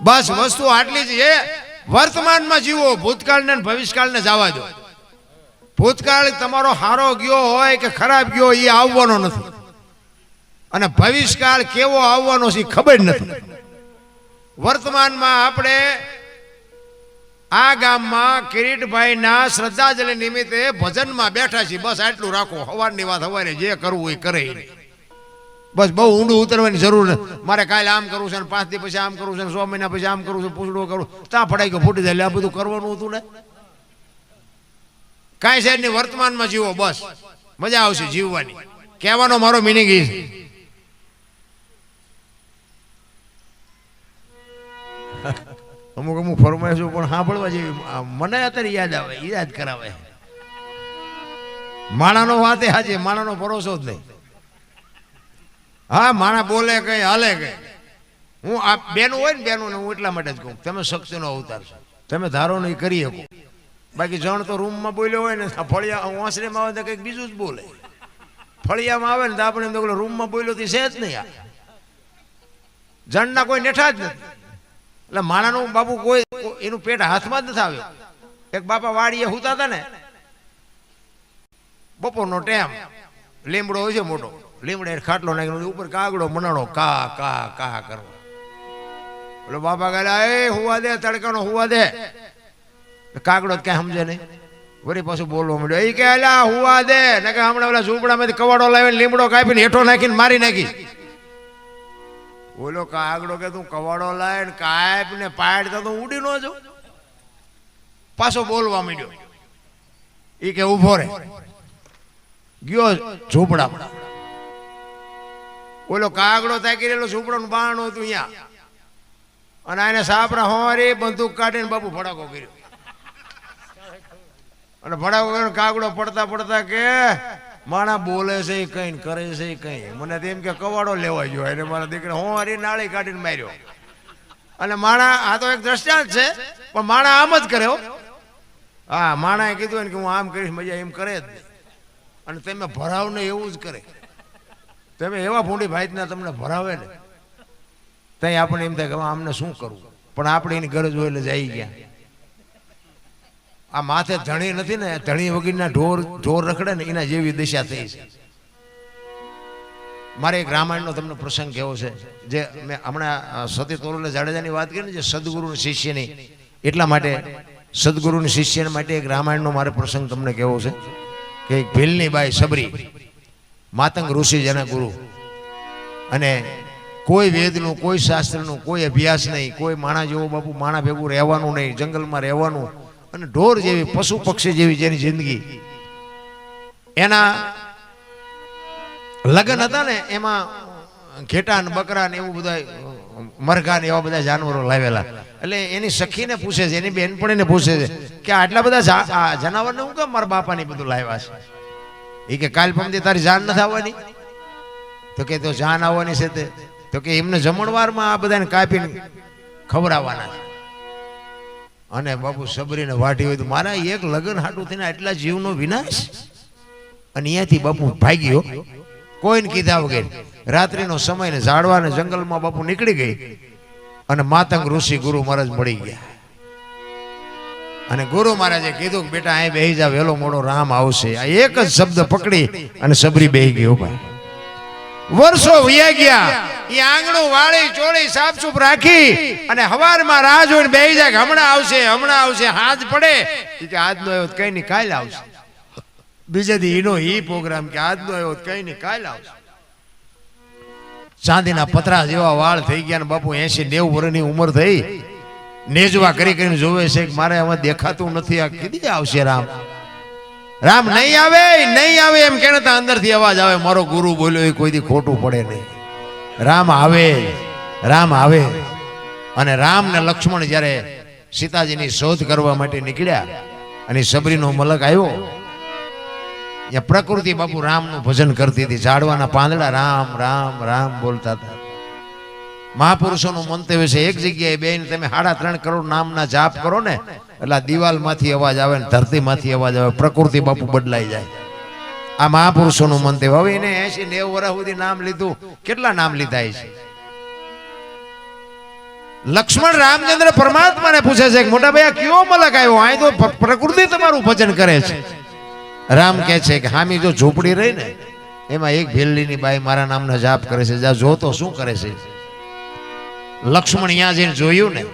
બસ વસ્તુ આટલી જ એ વર્તમાનમાં જીવો, ભૂતકાળને ભવિષ્યકાળને જવા દો. ભૂતકાળ તમારો હારો ગયો હોય કે ખરાબ ગયો એ આવવાનો નથી. અને ભવિષ્યકાળ કેવો આવવાનો છે ખબર નથી. વર્તમાનમાં આપણે આ ગામમાં કિરીટભાઈના શ્રદ્ધાંજલિ નિમિત્તે ભજનમાં બેઠા છીએ. બસ આટલું રાખો. સવારની વાત હવારે જે કરવું એ કરે. ઈ. બસ બહુ ઊંડું ઉતરવાની જરૂર નથી. મારે કાલે આમ કરવું છે ને પાંચ દિવસ પછી આમ કરવું છે સો મહિના પછી આમ કરવું છે, પૂછડું કરવું. ત્યાં ફટાઈ ગયો, ફૂટી જાય. આ બધું કરવાનું હતું ને? કાંઈ સાહેબની વર્તમાનમાં જીવો, બસ. મજા આવશે જીવવાની. કહેવાનો મારો મિનિંગ એ છે. અમુક અમુક ફરમાઈશો પણ સાંભળવા જેવી મને અત્યારે યાદ આવે, યાદ કરાવે. માણાનો વાતે હાજે માણાનો ભરોસો જ નહીં. હા માણા બોલે કઈ, હાલે કઈ. હું આ બેનું હોય ને બેનું હું એટલા માટે જ કહું. તમે શક્તિનો અવતાર છો. તમે ધારો નહીં, કરી શકો. બાકી જણ તો રૂમમાં બોલ્યો હોય ને ફળિયા વાંસળીમાં આવે તો કંઈક બીજું જ બોલે. ફળિયામાં આવે ને તો આપણે એમ તો રૂમમાં બોલ્યો તો છે જ નહીં આ. જણના કોઈ નેઠા જ નથી. એટલે માણાનું બાપુ કોઈ એનું પેટ હાથમાં જ નથી આવ્યું. એક બાપા વાડીએ હુતા હતા ને. બપોરનો ટેમ લીમડો હોય છે મોટો. લીમડે ખાટલો નાખ્યો ઉપર કાગડો મનાડો કા કા કા કરો એટલે બાપા કહેલા એ હુવા દે, તડકાનો હુવા દે. કાગડો કાંઈ સમજે નહીં. વળી પાછું બોલવા માંડ્યો એ કે અલા હુવા દે. ને કે હમણાં ઓલા ઝૂંપડામાંથી કવાડો લાવીને લીમડો કાપીને હેઠો નાખીને મારી નાખી. ઓલો કાગડો કે, તું કવાડો લાવીને કાપ ને પાડ તો ઉડી ન જો. પાછો બોલવા માંડ્યો. એ કે ઊભો રે. ગયો ઝૂંપડા ઓલો કાગડો તાકી રહેલો ઝૂંપડાનું બાણું હતું અહીંયા. અને એને સાપરા હોરી બંદૂક કાઢીને બાપુ ફડાકો કર્યો. અને ફડાકો કર્યો, કાગડો પડતા પડતા કે, માણા બોલે છે ઈ કઈ કરે છે ઈ કઈ. મને એમ કે, કવાડો લેવા ગયો. એને મારા દીકરા હું હારી નાળી કાઢીને માર્યો. અને માણા, આ તો એક દ્રષ્ટાંત છે, પણ માણા આમ જ કરે હો, માણાએ કીધું કે, હું આમ કરીશ, મજા એમ કરે જ અને તમે ભરાવ ને એવું જ કરે. તમે એવા ભૂંડી ભાઈના તમને ભરાવે ને ત્યાં આપણે એમ થાય કે અમને શું કરવું? પણ આપણે એની ગરજ હોય એટલે જઈ ગયા. આ માથે ધણી નથી ને, ધણી વગરના ઢોર ઢોર રખડે ને, એના જેવી દિશા થઈ છે. મારે એક રામાયણનો તમને પ્રસંગ કેવો છે, જે મેં હમણાં સતી તોરલે જાડેજાની વાત કરી ને, જે સદગુરુ શિષ્યની. એટલા માટે સદગુરુની શિષ્ય માટે એક રામાયણનો મારે પ્રસંગ તમને કેવો છે, કે ભીલની બાઈ સબરી માતંગ ઋષિ જેના ગુરુ. અને કોઈ વેદનું કોઈ શાસ્ત્રનું કોઈ અભ્યાસ નહીં કોઈ માણા જેવો બાપુ માણા ભેગું રહેવાનું નહીં જંગલમાં રહેવાનું અને ઢોર જેવી પશુ પક્ષી જેવી જેની જિંદગી. એના લગ્ન હતા ને એમાં ઘેટા ને બકરા ને એવું બધા મરઘા ને એવા બધા જાનવરો લાવેલા. એટલે એની સખીને પૂછે છે એની બેનપણીને પૂછે છે કે આટલા બધા જનાવરને હું કેમ મારા બાપાની બધું લાવ્યા છે? એ કે કાલ પમદી તારી જાન નથી આવવાની? તો કે તો જાન આવવાની છે તે. તો કે એમને જમણવારમાં આ બધાને કાપીને ખવડાવવાના છે. અને બાપુ સબરીને વાઢી હોય તો મારા એક લગ્ન હાટું થઈને આટલા જીવનો વિનાશ? અને અહીંયાથી બાપુ ભાગ્યો. કોઈને કીધા વગર. રાત્રિનો સમય ને ઝાડવા ને જંગલમાં બાપુ નીકળી ગઈ. અને માતંગ ઋષિ ગુરુ મહારાજ મળી ગયા. અને ગુરુ મહારાજે કીધું કે બેટા, અહીં બેહી જા વેલો મોડો રામ આવશે. આ એક જ શબ્દ પકડી અને સબરી બેહી ગયો ભાઈ. વર્ષો વયા ગયા. એ આંગણું વાળી, ચોળી, સાફસૂફ રાખી અને હવારમાં રાહ જોઈને બેહી જાય કે હમણાં આવશે હમણાં આવશે, હાથ પડે. કે આજનો આવ્યો કઈ નહીં, કાલ આવશે. બીજે દી એનો ઈ પ્રોગ્રામ કે આજનો આવ્યો કઈ નહીં, કાલ આવશે. ચાંદીના પતરા જેવા વાળ થઈ ગયા ને બાપુ એસી નેવું વર્ષની ઉંમર થઈ. નેજવા કરી કરીને જોવે છે કે મારે હવે દેખાતું નથી. આ કીધી આવશે રામ? રામ નહીં આવે નહીં આવે એમ કે અંદરથી અવાજ આવે. મારો ગુરુ બોલ્યો, એ કોઈ દી ખોટું પડે નહીં. રામ આવે રામ આવે. અને રામ ને લક્ષ્મણ જ્યારે સીતાજીની શોધ કરવા માટે નીકળ્યા અને સબરીનો મલક આવ્યો, ત્યાં પ્રકૃતિ બાપુ રામનું ભજન કરતી હતી. ઝાડવાના પાંદડા રામ રામ રામ બોલતા હતા. મહાપુરુષોનું મંતવ્ય છે એક જગ્યાએ બેન તમે સાડા ત્રણ કરોડ નામના જાપ કરો ને એટલે આ દિવાલમાંથી અવાજ આવે ને ધરતીમાંથી અવાજ આવે પ્રકૃતિ બાપુ બદલાઈ જાય. આ મહાપુરુષોનું મંતવ્ય. હવે એને એસી નેવું વર્ષ સુધી નામ લીધું. કેટલા નામ લીધા છે લક્ષ્મણ રામચંદ્ર પરમાત્માને પૂછે છે કે મોટા ભાઈ આ કયો મલક આવ્યો? અહીં તો પ્રકૃતિ તમારું ભજન કરે છે. રામ કહે છે કે હામી જો ઝૂંપડી રહી ને એમાં એક ભેલ્લીની બાઈ મારા નામનો જાપ કરે છે. જા જો તો શું કરે છે? લક્ષ્મણ અહીંયા જઈને જોયું ને,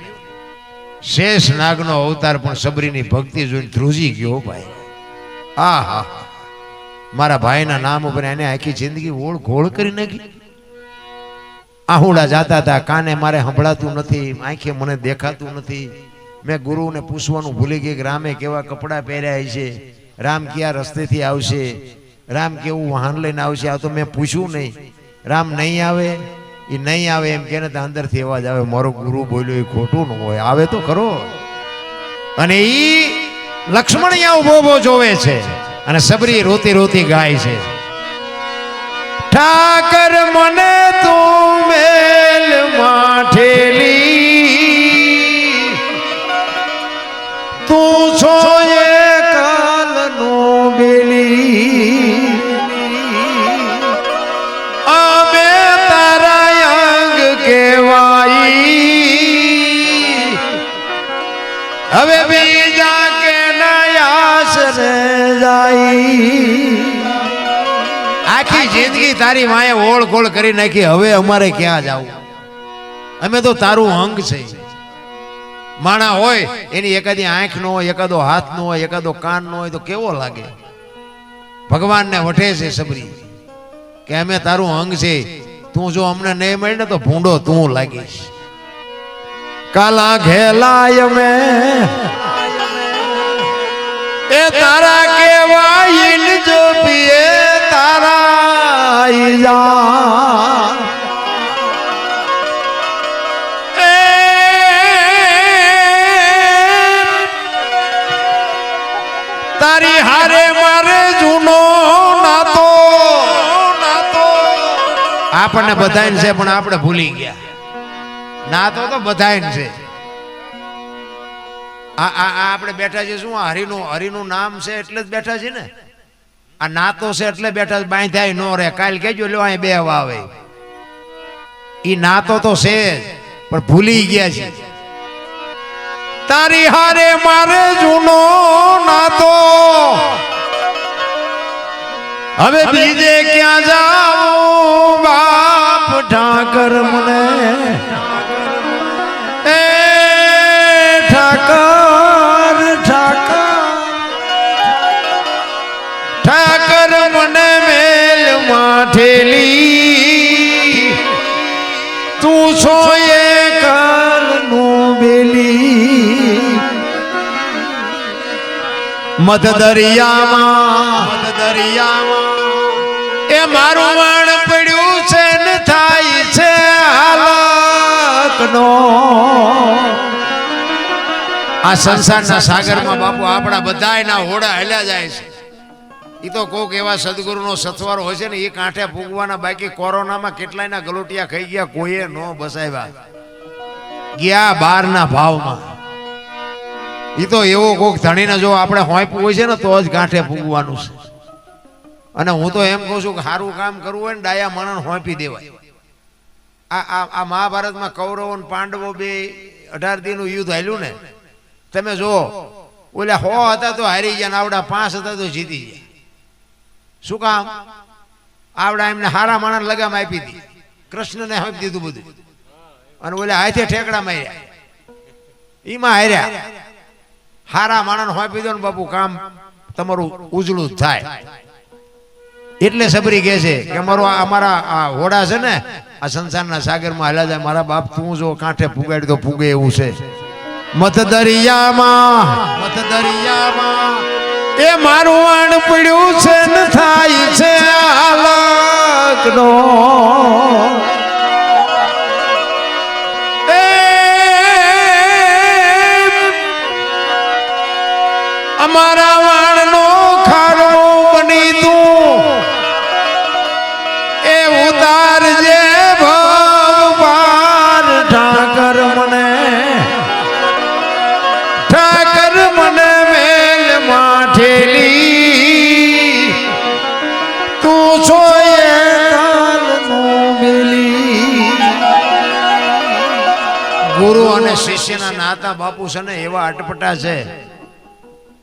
શેષ નાગનો અવતાર પણ સબરીની ભક્તિ જોઈને ધ્રુજી ગયો ભાઈ. આ હા મારા ભાઈના નામ ઉપર એને આખી જિંદગી ઓળ ઘોળ કરી નાખી. આહુડા જાતા હતા, કાને મારે સંભળાતું નથી આંખે મને દેખાતું નથી. મેં ગુરુને પૂછવાનું ભૂલી ગઈ કે રામે કેવા કપડાં પહેર્યા છે રામ કયા રસ્તેથી આવશે, રામ કેવું વાહન લઈને આવશે, આ તો મેં પૂછ્યું નહીં. રામ નહીં આવે? એ નહીં આવે એમ કે અંદરથી અવાજ આવે. મારો ગુરુ બોલ્યો, એ ખોટું ન હોય. આવે તો ખરો. અને ઈ લક્ષ્મણ અહીંયા ઊભો ઊભો જોવે છે અને સબરી રોતી રોતી ગાય છે. ઠાકર મને તું મેલ માઠેલી. તું છો આખી જિંદગી તારી માએ ઓળ ખોળ કરી નાખી. હવે અમારે ક્યાં જાવું? અમે તો તારું અંગ છે. માણા હોય એની એકાદી આંખ નો હોય એકાદો હાથ નો હોય એકાદો કાન નો હોય તો કેવો લાગે? ભગવાનને વઠે છે સબરી કે અમે તારું અંગ છે. તું જો અમને નહીં મળે ને તો ભૂંડો તું લાગીશ. કાલા ઘેલાય મે. એ તારા કેવાય જો પીએ. તારા જા તારી હારે મારે જૂનો નાતો. નાતો આપણને બધાને છે પણ આપણે ભૂલી ગયા. નાતો તો બધાને છે. આ આ આપણે બેઠા છે શું? હરિનું હરિનું નામ છે એટલે જ બેઠા છે ને? આ નાતો છે એટલે બેઠા બાંધ્યા નો રે કાલ કેજો લ્યો અહીં બે વાવે. ઈ નાતો તો છે પણ ભૂલી ગયા છે. તારી હારે મારે જૂનો નાતો. હવે બીજે ક્યાં જાઉં? બાપ ઠાકર મને મધ દરિયામાં. મધ દરિયામાં. એ મારું વાણ પડ્યું છે ને થાય છે હાલકનો આ સંસારના સાગરમાં બાપુ આપણા બધાયના હોડા હેલ્યા જાય છે. એ તો કોક એવા સદગુરુનો સથવારો હોય છે ને એ કાંઠે ફૂગવાના બાકી કોરોનામાં કેટલાયના ગલોટિયા ખાઈ ગયા કોઈએ ન બસાવ્યા. ગયા બારના ભાવમાં. એ તો એવો કોક ધણીને જો આપણે હોંપવું હોય છે ને, તો જ ગાંઠે ફૂગવાનું છે. અને હું તો એમ કહું છું કે સારું કામ કરવું હોય ને, ડાયા માણસ હોંપી દેવાય. આ આ મહાભારતમાં કૌરવો અને પાંડવો બે અઢાર દીનું યુદ્ધ હાલ્યું ને, તમે જુઓ ઓલા હો હતા તો હારી ગયા આવડા પાંચ હતા તો જીતી ગયા. શું કામ? આવડા એમને હારા માણસ લગામ આપી હતી કૃષ્ણને આપી દીધું બધું. અને ઓલા હાથે ઠેકડા માર્યા. એમાં હાર્યા. હારા માણસ આપી દો ને બાપુ, કામ તમારું ઉજળું થાય. એટલે સબરી કહે છે કે અમારો અમારા આ હોડા છે ને, આ સંસારના સાગરમાં હાલ્યા જાય. મારા બાપ તું જો કાંઠે ફુગાડી તો ફૂગે એવું છે. મત દરિયામાં મત દરિયામાં એ મારું વાણ પડ્યું છે ને થાય છે હાલકનો અમારા વાણનો ખારો બની તું. એ ભાવ પાર ઠાકર મને. ઠાકર મને મેલ માઠેલી. તું છો ગુરુ અને શિષ્યના નાતા બાપુ છે ને એવા અટપટા છે.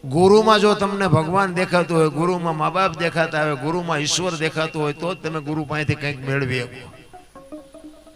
ગુરુમાં જો તમને ભગવાન દેખાતું હોય, ગુરુમાં મા બાપ દેખાતા હોય, ગુરુમાં ઈશ્વર દેખાતું હોય, તો જ તમે ગુરુ પાસેથી કંઈક મેળવી શકો.